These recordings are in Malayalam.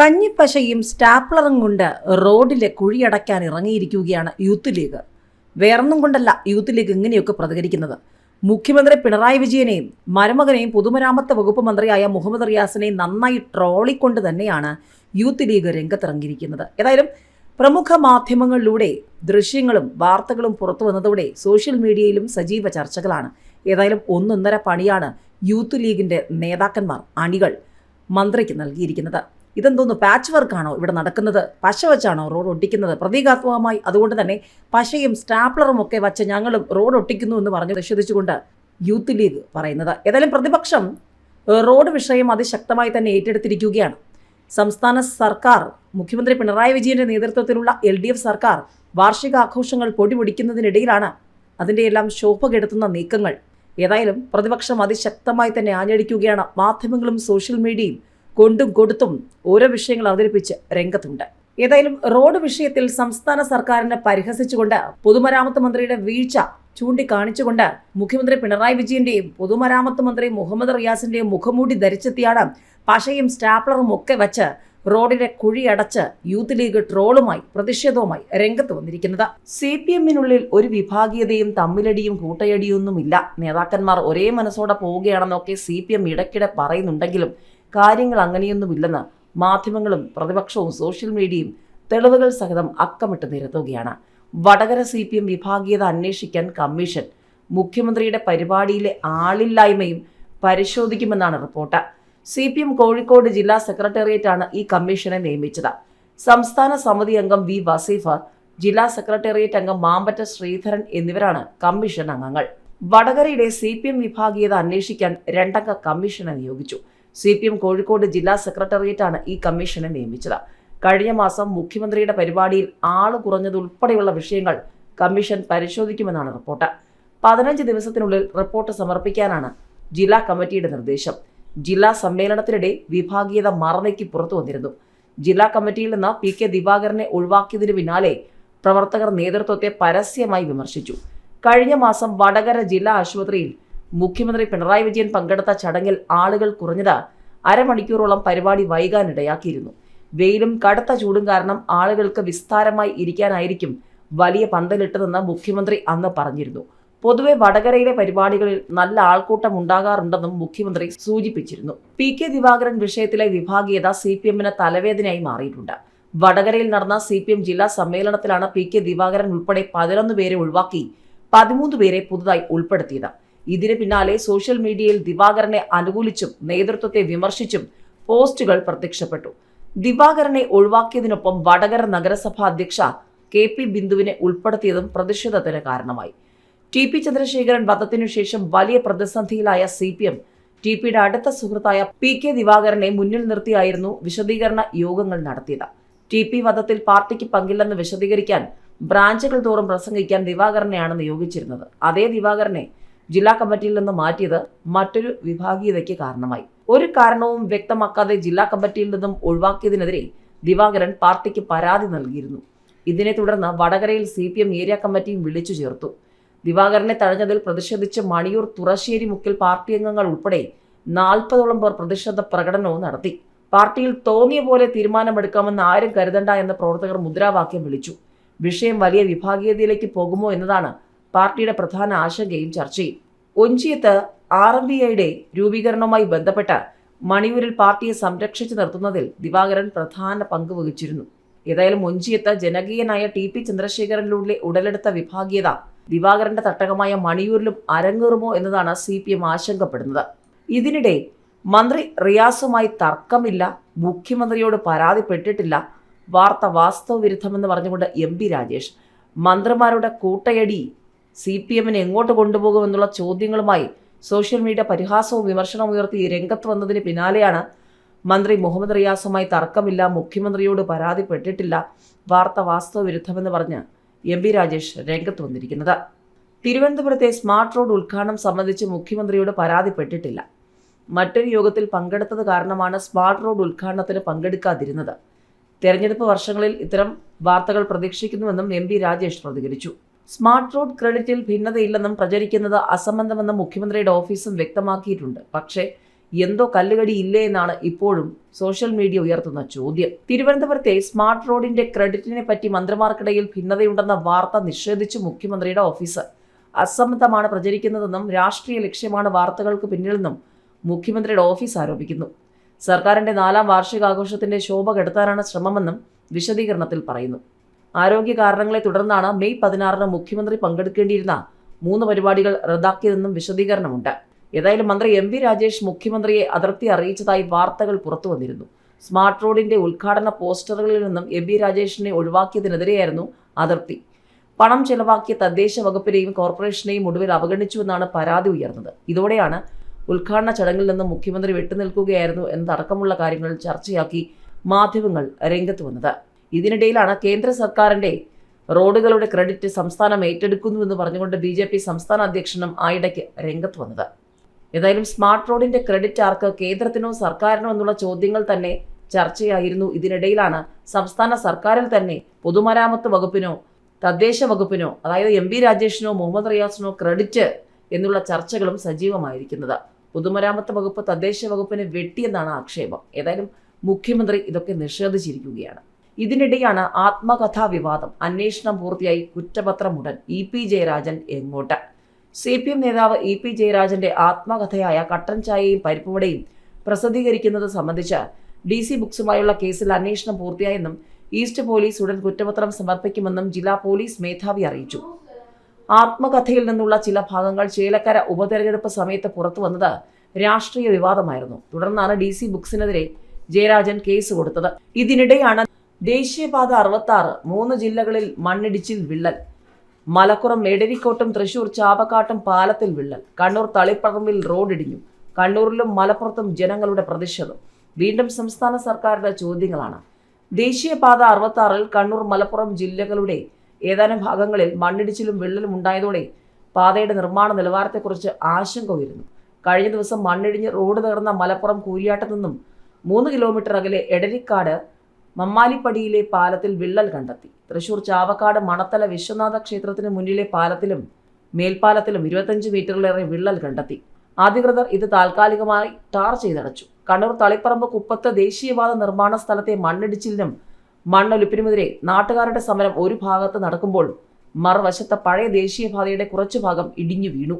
കഞ്ഞിപ്പശയും സ്റ്റാപ്ലറും കൊണ്ട് റോഡിലെ കുഴിയടയ്ക്കാൻ ഇറങ്ങിയിരിക്കുകയാണ് യൂത്ത് ലീഗ്. വേറൊന്നും കൊണ്ടല്ല യൂത്ത് ലീഗ് ഇങ്ങനെയൊക്കെ പ്രതികരിക്കുന്നത്. മുഖ്യമന്ത്രി പിണറായി വിജയനെയും മരുമകനെയും പൊതുമരാമത്ത് വകുപ്പ് മന്ത്രിയായ മുഹമ്മദ് റിയാസിനെയും നന്നായി ട്രോളിക്കൊണ്ട് തന്നെയാണ് യൂത്ത് ലീഗ് രംഗത്തിറങ്ങിയിരിക്കുന്നത്. ഏതായാലും പ്രമുഖ മാധ്യമങ്ങളിലൂടെ ദൃശ്യങ്ങളും വാർത്തകളും പുറത്തു വന്നതോടെ സോഷ്യൽ മീഡിയയിലും സജീവ ചർച്ചകളാണ്. ഏതായാലും ഒന്നൊന്നര പണിയാണ് യൂത്ത് ലീഗിന്റെ നേതാക്കന്മാർ അണികൾ മന്ത്രിക്ക് നൽകിയിരിക്കുന്നത്. ഇതെന്തോന്നു പാച്ച് വർക്കാണോ ഇവിടെ നടക്കുന്നത്? പശ വെച്ചാണോ റോഡ് ഒട്ടിക്കുന്നത്? പ്രതീകാത്മകമായി അതുകൊണ്ട് തന്നെ പശയും സ്റ്റാപ്ലറും ഒക്കെ വച്ച് ഞങ്ങളും റോഡ് ഒട്ടിക്കുന്നു എന്ന് പറഞ്ഞ് നിഷേധിച്ചുകൊണ്ട് യൂത്ത് ലീഗ് പറയുന്നത്. ഏതായാലും പ്രതിപക്ഷം റോഡ് വിഷയം അതിശക്തമായി തന്നെ ഏറ്റെടുത്തിരിക്കുകയാണ്. സംസ്ഥാന സർക്കാർ മുഖ്യമന്ത്രി പിണറായി വിജയന്റെ നേതൃത്വത്തിലുള്ള എൽ ഡി എഫ് സർക്കാർ വാർഷികാഘോഷങ്ങൾ പൊടിപൊടിക്കുന്നതിനിടയിലാണ് അതിന്റെ എല്ലാം ശോഭ കെടുത്തുന്ന നീക്കങ്ങൾ. ഏതായാലും പ്രതിപക്ഷം അതിശക്തമായി തന്നെ ആഞ്ഞടിക്കുകയാണ്. മാധ്യമങ്ങളും സോഷ്യൽ മീഡിയയും കൊണ്ടും കൊടുത്തും ഓരോ വിഷയങ്ങൾ അവതരിപ്പിച്ച് രംഗത്തുണ്ട്. ഏതായാലും റോഡ് വിഷയത്തിൽ സംസ്ഥാന സർക്കാരിനെ പരിഹസിച്ചുകൊണ്ട് പൊതുമരാമത്ത് മന്ത്രിയുടെ വീഴ്ച ചൂണ്ടിക്കാണിച്ചുകൊണ്ട് മുഖ്യമന്ത്രി പിണറായി വിജയന്റെയും പൊതുമരാമത്ത് മന്ത്രി മുഹമ്മദ് റിയാസിന്റെയും മുഖംമൂടി ധരിച്ചെത്തിയാണ് പശയും സ്റ്റാപ്ലറും ഒക്കെ വച്ച് കുഴി അടച്ച് യൂത്ത് ലീഗ് ട്രോളുമായി പ്രതിഷേധവുമായി രംഗത്ത് വന്നിരിക്കുന്നത്. സി പി എമ്മിനുള്ളിൽ ഒരു വിഭാഗീയതയും തമ്മിലടിയും കൂട്ടയടിയൊന്നുമില്ല. നേതാക്കന്മാർ ഒരേ മനസ്സോടെ പോവുകയാണെന്നൊക്കെ സി പി എം ഇടയ്ക്കിടെ പറയുന്നുണ്ടെങ്കിലും കാര്യങ്ങൾ അങ്ങനെയൊന്നുമില്ലെന്ന് മാധ്യമങ്ങളും പ്രതിപക്ഷവും സോഷ്യൽ മീഡിയയും തെളിവുകൾ സഹിതം അക്കമിട്ട് നിരത്തുകയാണ്. വടകര സി പി എം വിഭാഗീയത അന്വേഷിക്കാൻ കമ്മീഷൻ മുഖ്യമന്ത്രിയുടെ പരിപാടിയിലെ ആളില്ലായ്മയും പരിശോധിക്കുമെന്നാണ് report. C P M Kozhikode ജില്ലാ സെക്രട്ടേറിയറ്റാണ് ഈ കമ്മീഷനെ നിയമിച്ചത്. സംസ്ഥാന സമിതി അംഗം വി വസീഫ് ജില്ലാ സെക്രട്ടേറിയറ്റ് അംഗം മാമ്പറ്റ ശ്രീധരൻ എന്നിവരാണ് കമ്മീഷൻ അംഗങ്ങൾ. വടകരയുടെ സി പി എം വിഭാഗീയത അന്വേഷിക്കാൻ രണ്ടംഗ കമ്മീഷനെ നിയോഗിച്ചു. സി പി എം കോഴിക്കോട് ജില്ലാ സെക്രട്ടേറിയറ്റാണ് ഈ കമ്മീഷനെ നിയമിച്ചത്. കഴിഞ്ഞ മാസം മുഖ്യമന്ത്രിയുടെ പരിപാടിയിൽ ആൾ കുറഞ്ഞതുൾപ്പെടെയുള്ള വിഷയങ്ങൾ കമ്മീഷൻ പരിശോധിക്കുമെന്നാണ് റിപ്പോർട്ട്. പതിനഞ്ച് ദിവസത്തിനുള്ളിൽ റിപ്പോർട്ട് സമർപ്പിക്കാനാണ് ജില്ലാ കമ്മിറ്റിയുടെ നിർദ്ദേശം. ജില്ലാ സമ്മേളനത്തിനിടെ വിഭാഗീയത മറന്നേക്ക് പുറത്തു വന്നിരുന്നു. ജില്ലാ കമ്മിറ്റിയിൽ നിന്ന് പി കെ ദിവാകരനെ ഒഴിവാക്കിയതിനു പിന്നാലെ പ്രവർത്തകർ നേതൃത്വത്തെ പരസ്യമായി വിമർശിച്ചു. കഴിഞ്ഞ മാസം വടകര ജില്ലാ ആശുപത്രിയിൽ മുഖ്യമന്ത്രി പിണറായി വിജയൻ പങ്കെടുത്ത ചടങ്ങിൽ ആളുകൾ കുറഞ്ഞത് അരമണിക്കൂറോളം പരിപാടി വൈകാനിടയാക്കിയിരുന്നു. വെയിലും കടുത്ത ചൂടും കാരണം ആളുകൾക്ക് വിസ്താരമായി ഇരിക്കാനായിരിക്കും വലിയ പന്തലിട്ടതെന്ന് മുഖ്യമന്ത്രി അന്ന് പറഞ്ഞിരുന്നു. പൊതുവെ വടകരയിലെ പരിപാടികളിൽ നല്ല ആൾക്കൂട്ടം ഉണ്ടാകാറുണ്ടെന്നും മുഖ്യമന്ത്രി സൂചിപ്പിച്ചിരുന്നു. പി കെ ദിവാകരൻ വിഷയത്തിലെ വിഭാഗീയത സി പി എമ്മിന് തലവേദനയായി മാറിയിട്ടുണ്ട്. വടകരയിൽ നടന്ന സി പി എം ജില്ലാ സമ്മേളനത്തിലാണ് പി കെ ദിവാകരൻ ഉൾപ്പെടെ പതിനൊന്ന് പേരെ ഒഴിവാക്കി പതിമൂന്ന് പേരെ പുതുതായി ഉൾപ്പെടുത്തിയത്. ഇതിന് പിന്നാലെ സോഷ്യൽ മീഡിയയിൽ ദിവാകരനെ അനുകൂലിച്ചും നേതൃത്വത്തെ വിമർശിച്ചും പോസ്റ്റുകൾ പ്രത്യക്ഷപ്പെട്ടു. ദിവാകരനെ ഒഴിവാക്കിയതിനൊപ്പം വടകര നഗരസഭാ അധ്യക്ഷ കെ പി ബിന്ദുവിനെ ഉൾപ്പെടുത്തിയതും പ്രതിഷേധത്തിന് കാരണമായി. ടി പി ചന്ദ്രശേഖരൻ വധത്തിനു ശേഷം വലിയ പ്രതിസന്ധിയിലായ സി പി എം ടി പിയുടെ അടുത്ത സുഹൃത്തായ പി കെ ദിവാകരനെ മുന്നിൽ നിർത്തിയായിരുന്നു വിശദീകരണ യോഗങ്ങൾ നടത്തിയത്. ടി പി വധത്തിൽ പാർട്ടിക്ക് പങ്കില്ലെന്ന് വിശദീകരിക്കാൻ ബ്രാഞ്ചുകൾ തോറും പ്രസംഗിക്കാൻ ദിവാകരനെയാണ് നിയോഗിച്ചിരുന്നത്. അതേ ദിവാകരനെ ജില്ലാ കമ്മിറ്റിയിൽ നിന്ന് മാറ്റിയത് മറ്റൊരു വിഭാഗീയതയ്ക്ക് കാരണമായി. ഒരു കാരണവും വ്യക്തമാക്കാതെ ജില്ലാ കമ്മിറ്റിയിൽ നിന്നും ഒഴിവാക്കിയതിനെതിരെ ദിവാകരൻ പാർട്ടിക്ക് പരാതി നൽകിയിരുന്നു. ഇതിനെ തുടർന്ന് വടകരയിൽ സി പി എം ഏരിയ കമ്മിറ്റിയും വിളിച്ചു ചേർത്തു. ദിവാകരനെ തഴഞ്ഞതിൽ പ്രതിഷേധിച്ച് മണിയൂർ തുറശ്ശേരി മുക്കിൽ പാർട്ടി അംഗങ്ങൾ ഉൾപ്പെടെ നാൽപ്പതോളം പേർ പ്രതിഷേധ പ്രകടനവും നടത്തി. പാർട്ടിയിൽ തോന്നിയ പോലെ തീരുമാനമെടുക്കാമെന്ന് ആരും കരുതണ്ട എന്ന പ്രവർത്തകർ മുദ്രാവാക്യം വിളിച്ചു. വിഷയം വലിയ വിഭാഗീയതയിലേക്ക് പോകുമോ എന്നതാണ് പാർട്ടിയുടെ പ്രധാന ആശങ്കയും ചർച്ചയും ഒഞ്ചിയത്ത് ആർ എം ബി ഐയുടെ രൂപീകരണവുമായി ബന്ധപ്പെട്ട് മണിയൂരിൽ പാർട്ടിയെ സംരക്ഷിച്ചു നിർത്തുന്നതിൽ ദിവാകരൻ പ്രധാന പങ്ക് വഹിച്ചിരുന്നു. ഏതായാലും ഒഞ്ചിയത്ത് ജനകീയനായ ടി പി ചന്ദ്രശേഖരനിലൂടെ ഉടലെടുത്ത വിഭാഗീയത ദിവാകരന്റെ തട്ടകമായ മണിയൂരിലും അരങ്ങേറുമോ എന്നതാണ് സി പി എം ആശങ്കപ്പെടുന്നത്. ഇതിനിടെ മന്ത്രി റിയാസുമായി തർക്കമില്ല മുഖ്യമന്ത്രിയോട് പരാതിപ്പെട്ടിട്ടില്ല വാർത്ത വാസ്തവ വിരുദ്ധമെന്ന് പറഞ്ഞുകൊണ്ട് എം പി രാജേഷ്. മന്ത്രിമാരുടെ കൂട്ടയടി സി പി എമ്മിനെ എങ്ങോട്ട് കൊണ്ടുപോകുമെന്നുള്ള ചോദ്യങ്ങളുമായി സോഷ്യൽ മീഡിയ പരിഹാസവും വിമർശനവും ഉയർത്തി രംഗത്ത് വന്നതിന് പിന്നാലെയാണ് മന്ത്രി മുഹമ്മദ് റിയാസുമായി തർക്കമില്ല മുഖ്യമന്ത്രിയോട് പരാതിപ്പെട്ടിട്ടില്ല വാർത്ത വാസ്തവവിരുദ്ധമെന്ന് പറഞ്ഞ് എം രാജേഷ് രംഗത്ത് വന്നിരിക്കുന്നത്. തിരുവനന്തപുരത്തെ സ്മാർട്ട് റോഡ് ഉദ്ഘാടനം സംബന്ധിച്ച് മുഖ്യമന്ത്രിയോട് പരാതിപ്പെട്ടിട്ടില്ല. മറ്റൊരു യോഗത്തിൽ പങ്കെടുത്തത് കാരണമാണ് സ്മാർട്ട് റോഡ് ഉദ്ഘാടനത്തിന് പങ്കെടുക്കാതിരുന്നത്. തെരഞ്ഞെടുപ്പ് വർഷങ്ങളിൽ ഇത്തരം വാർത്തകൾ പ്രതീക്ഷിക്കുന്നുവെന്നും എം രാജേഷ് പ്രതികരിച്ചു. സ്മാർട്ട് റോഡ് ക്രെഡിറ്റിൽ ഭിന്നതയില്ലെന്നും പ്രചരിക്കുന്നത് അസംബന്ധമെന്നും മുഖ്യമന്ത്രിയുടെ ഓഫീസും വ്യക്തമാക്കിയിട്ടുണ്ട്. പക്ഷേ എന്തോ കല്ലുകടി ഇല്ലേ എന്നാണ് ഇപ്പോഴും സോഷ്യൽ മീഡിയ ഉയർത്തുന്ന ചോദ്യം. തിരുവനന്തപുരത്തെ സ്മാർട്ട് റോഡിന്റെ ക്രെഡിറ്റിനെ പറ്റി മന്ത്രിമാർക്കിടയിൽ ഭിന്നതയുണ്ടെന്ന വാർത്ത നിഷേധിച്ച് മുഖ്യമന്ത്രിയുടെ ഓഫീസ്. അസംബന്ധമാണ് പ്രചരിക്കുന്നതെന്നും രാഷ്ട്രീയ ലക്ഷ്യമാണ് വാർത്തകൾക്ക് പിന്നിലെന്നും മുഖ്യമന്ത്രിയുടെ ഓഫീസ് ആരോപിക്കുന്നു. സർക്കാരിന്റെ നാലാം വാർഷികാഘോഷത്തിന്റെ ശോഭ കെടുത്താനാണ് ശ്രമമെന്നും വിശദീകരണത്തിൽ പറയുന്നു. ആരോഗ്യ കാരണങ്ങളെ തുടർന്നാണ് മെയ് പതിനാറിന് മുഖ്യമന്ത്രി പങ്കെടുക്കേണ്ടിയിരുന്ന മൂന്ന് പരിപാടികൾ റദ്ദാക്കിയതെന്നും വിശദീകരണമുണ്ട്. ഏതായാലും മന്ത്രി എം വി രാജേഷ് മുഖ്യമന്ത്രിയെ അതിർത്തി അറിയിച്ചതായി വാർത്തകൾ പുറത്തു വന്നിരുന്നു. സ്മാർട്ട് റോഡിന്റെ ഉദ്ഘാടന പോസ്റ്ററുകളിൽ നിന്നും എം വി രാജേഷിനെ ഒഴിവാക്കിയതിനെതിരെയായിരുന്നു അതിർത്തി. പണം ചെലവാക്കിയ തദ്ദേശ വകുപ്പിനെയും കോർപ്പറേഷനെയും ഒടുവിൽ അവഗണിച്ചുവെന്നാണ് പരാതി ഉയർന്നത്. ഇതോടെയാണ് ഉദ്ഘാടന ചടങ്ങിൽ നിന്നും മുഖ്യമന്ത്രി വിട്ടുനിൽക്കുകയായിരുന്നു എന്നതടക്കമുള്ള കാര്യങ്ങൾ ചർച്ചയാക്കി മാധ്യമങ്ങൾ രംഗത്ത് വന്നത്. ഇതിനിടയിലാണ് കേന്ദ്ര സർക്കാരിന്റെ റോഡുകളുടെ ക്രെഡിറ്റ് സംസ്ഥാനം ഏറ്റെടുക്കുന്നുവെന്ന് പറഞ്ഞുകൊണ്ട് ബി ജെ പി സംസ്ഥാന അധ്യക്ഷനും ആയിടയ്ക്ക് രംഗത്ത് വന്നത്. ഏതായാലും സ്മാർട്ട് റോഡിന്റെ ക്രെഡിറ്റ് ആർക്ക് കേന്ദ്രത്തിനോ സർക്കാരിനോ എന്നുള്ള ചോദ്യങ്ങൾ തന്നെ ചർച്ചയായിരുന്നു. ഇതിനിടയിലാണ് സംസ്ഥാന സർക്കാരിൽ തന്നെ പൊതുമരാമത്ത് വകുപ്പിനോ തദ്ദേശ വകുപ്പിനോ അതായത് എം രാജേഷിനോ മുഹമ്മദ് റിയാസിനോ ക്രെഡിറ്റ് എന്നുള്ള ചർച്ചകളും സജീവമായിരിക്കുന്നത്. പൊതുമരാമത്ത് വകുപ്പ് തദ്ദേശ വകുപ്പിനെ വെട്ടിയെന്നാണ് ആക്ഷേപം. ഏതായാലും മുഖ്യമന്ത്രി ഇതൊക്കെ നിഷേധിച്ചിരിക്കുകയാണ്. ഇതിനിടെയാണ് ആത്മകഥാ വിവാദം. അന്വേഷണം പൂർത്തിയായി കുറ്റപത്രം ഉടൻ ഇ പി ജയരാജൻ എങ്ങോട്ട്? സി പി എം നേതാവ് ഇ പി ജയരാജന്റെ ആത്മകഥയായ കട്ടൻ ചായയും പരിപ്പുവടയും പ്രസിദ്ധീകരിക്കുന്നത് സംബന്ധിച്ച് ഡി സി ബുക്സുമായുള്ള കേസിൽ അന്വേഷണം പൂർത്തിയായെന്നും ഈസ്റ്റ് പോലീസ് ഉടൻ കുറ്റപത്രം സമർപ്പിക്കുമെന്നും ജില്ലാ പോലീസ് മേധാവി അറിയിച്ചു. ആത്മകഥയിൽ നിന്നുള്ള ചില ഭാഗങ്ങൾ ചേലക്കര ഉപതെരഞ്ഞെടുപ്പ് സമയത്ത് പുറത്തു വന്നത് രാഷ്ട്രീയ വിവാദമായിരുന്നു. തുടർന്നാണ് ഡി സി ബുക്സിനെതിരെ ജയരാജൻ കേസ് കൊടുത്തത്. ഇതിനിടെയാണ് ദേശീയപാത അറുപത്തി ആറ് മൂന്ന് ജില്ലകളിൽ മണ്ണിടിച്ചിൽ വിള്ളൽ. മലപ്പുറം എടരിക്കോട്ടും തൃശൂർ ചാവക്കാട്ടും പാലത്തിൽ വിള്ളൽ. കണ്ണൂർ തളിപ്പറമ്പിൽ റോഡിടിഞ്ഞു. കണ്ണൂരിലും മലപ്പുറത്തും ജനങ്ങളുടെ പ്രതിഷേധം. വീണ്ടും സംസ്ഥാന സർക്കാരിന്റെ ചോദ്യങ്ങളാണ്. ദേശീയപാത അറുപത്തി ആറിൽ കണ്ണൂർ മലപ്പുറം ജില്ലകളുടെ ഏതാനും ഭാഗങ്ങളിൽ മണ്ണിടിച്ചിലും വിള്ളലും ഉണ്ടായതോടെ പാതയുടെ നിർമ്മാണ നിലവാരത്തെക്കുറിച്ച് ആശങ്ക ഉയരുന്നു. കഴിഞ്ഞ ദിവസം മണ്ണിടിഞ്ഞ് റോഡ് തകർന്ന മലപ്പുറം കൂരിയാട്ടു നിന്നും മൂന്ന് കിലോമീറ്റർ അകലെ എടരിക്കാട് മമ്മാലിപ്പടിയിലെ പാലത്തിൽ വിള്ളൽ കണ്ടെത്തി. തൃശൂർ ചാവക്കാട് മണത്തല വിശ്വനാഥ ക്ഷേത്രത്തിന് മുന്നിലെ പാലത്തിലും മേൽപ്പാലത്തിലും ഇരുപത്തഞ്ച് മീറ്ററിലേറെ വിള്ളൽ കണ്ടെത്തി. അധികൃതർ ഇത് താൽക്കാലികമായി ടാർ ചെയ്തടച്ചു. കണ്ണൂർ തളിപ്പറമ്പ് കുപ്പത്ത് ദേശീയപാത നിർമ്മാണ സ്ഥലത്തെ മണ്ണിടിച്ചിലിനും മണ്ണൊലിപ്പിനുമെതിരെ നാട്ടുകാരുടെ സമരം ഒരു ഭാഗത്ത് നടക്കുമ്പോൾ മറുവശത്തെ പഴയ ദേശീയപാതയുടെ കുറച്ചു ഭാഗം ഇടിഞ്ഞു വീണു.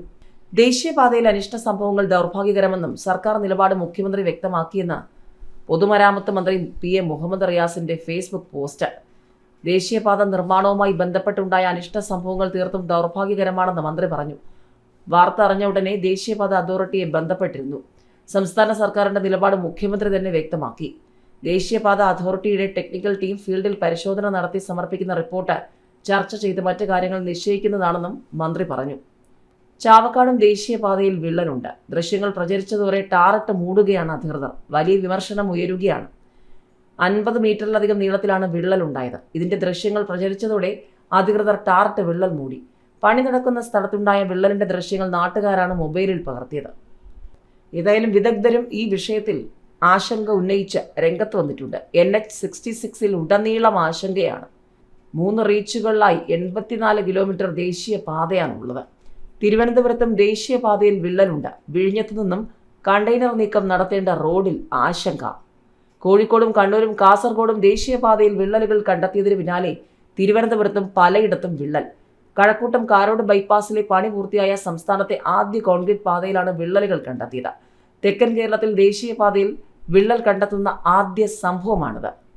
ദേശീയപാതയിൽ അനിഷ്ട സംഭവങ്ങൾ ദൗർഭാഗ്യകരമെന്നും സർക്കാർ നിലപാട് മുഖ്യമന്ത്രി വ്യക്തമാക്കിയെന്ന് പൊതുമരാമത്ത് മന്ത്രി പി എ മുഹമ്മദ് റിയാസിന്റെ ഫേസ്ബുക്ക് പോസ്റ്റ്. ദേശീയപാത നിർമ്മാണവുമായി ബന്ധപ്പെട്ടുണ്ടായ അനിഷ്ട സംഭവങ്ങൾ തീർത്തും ദൗർഭാഗ്യകരമാണെന്ന് മന്ത്രി പറഞ്ഞു. വാർത്ത അറിഞ്ഞ ഉടനെ ദേശീയപാത അതോറിറ്റിയെ ബന്ധപ്പെട്ടിരുന്നു. സംസ്ഥാന സർക്കാരിന്റെ നിലപാട് മുഖ്യമന്ത്രി തന്നെ വ്യക്തമാക്കി. ദേശീയപാത അതോറിറ്റിയുടെ ടെക്നിക്കൽ ടീം ഫീൽഡിൽ പരിശോധന നടത്തി സമർപ്പിക്കുന്ന റിപ്പോർട്ട് ചർച്ച ചെയ്ത് മറ്റു കാര്യങ്ങൾ നിശ്ചയിക്കുന്നതാണെന്നും മന്ത്രി പറഞ്ഞു. ചാവക്കാടും ദേശീയപാതയിൽ വിള്ളലുണ്ട്. ദൃശ്യങ്ങൾ പ്രചരിച്ചതോടെ ടാറിട്ട് മൂടുകയാണ് അധികൃതർ. വലിയ വിമർശനം ഉയരുകയാണ്. അൻപത് മീറ്ററിലധികം നീളത്തിലാണ് വിള്ളലുണ്ടായത്. ഇതിന്റെ ദൃശ്യങ്ങൾ പ്രചരിച്ചതോടെ അധികൃതർ ടാറിട്ട് വിള്ളൽ മൂടി. പണി നടക്കുന്ന സ്ഥലത്തുണ്ടായ വിള്ളലിന്റെ ദൃശ്യങ്ങൾ നാട്ടുകാരാണ് മൊബൈലിൽ പകർത്തിയത്. ഏതായാലും വിദഗ്ധരും ഈ വിഷയത്തിൽ ആശങ്ക ഉന്നയിച്ച് രംഗത്ത് വന്നിട്ടുണ്ട്. എൻ എച്ച് സിക്സ്റ്റി സിക്സിൽ ഉടനീളം ആശങ്കയാണ്. മൂന്ന് റീച്ചുകളിലായി എൺപത്തിനാല് കിലോമീറ്റർ ദേശീയ പാതയാണുള്ളത് തിരുവനന്തപുരത്തും ദേശീയപാതയിൽ വിള്ളലുണ്ട്. വിഴിഞ്ഞത്തു നിന്നും കണ്ടെയ്നർ നീക്കം നടത്തേണ്ട റോഡിൽ ആശങ്ക. കോഴിക്കോടും കണ്ണൂരും കാസർഗോഡും ദേശീയപാതയിൽ വിള്ളലുകൾ കണ്ടെത്തിയതിന് പിന്നാലെ തിരുവനന്തപുരത്തും പലയിടത്തും വിള്ളൽ. കഴക്കൂട്ടം കാരോട് ബൈപ്പാസിലെ പണി പൂർത്തിയായ സംസ്ഥാനത്തെ ആദ്യ കോൺക്രീറ്റ് പാതയിലാണ് വിള്ളലുകൾ കണ്ടെത്തിയത്. തെക്കൻ കേരളത്തിൽ ദേശീയപാതയിൽ വിള്ളൽ കണ്ടെത്തുന്ന ആദ്യ സംഭവമാണിത്.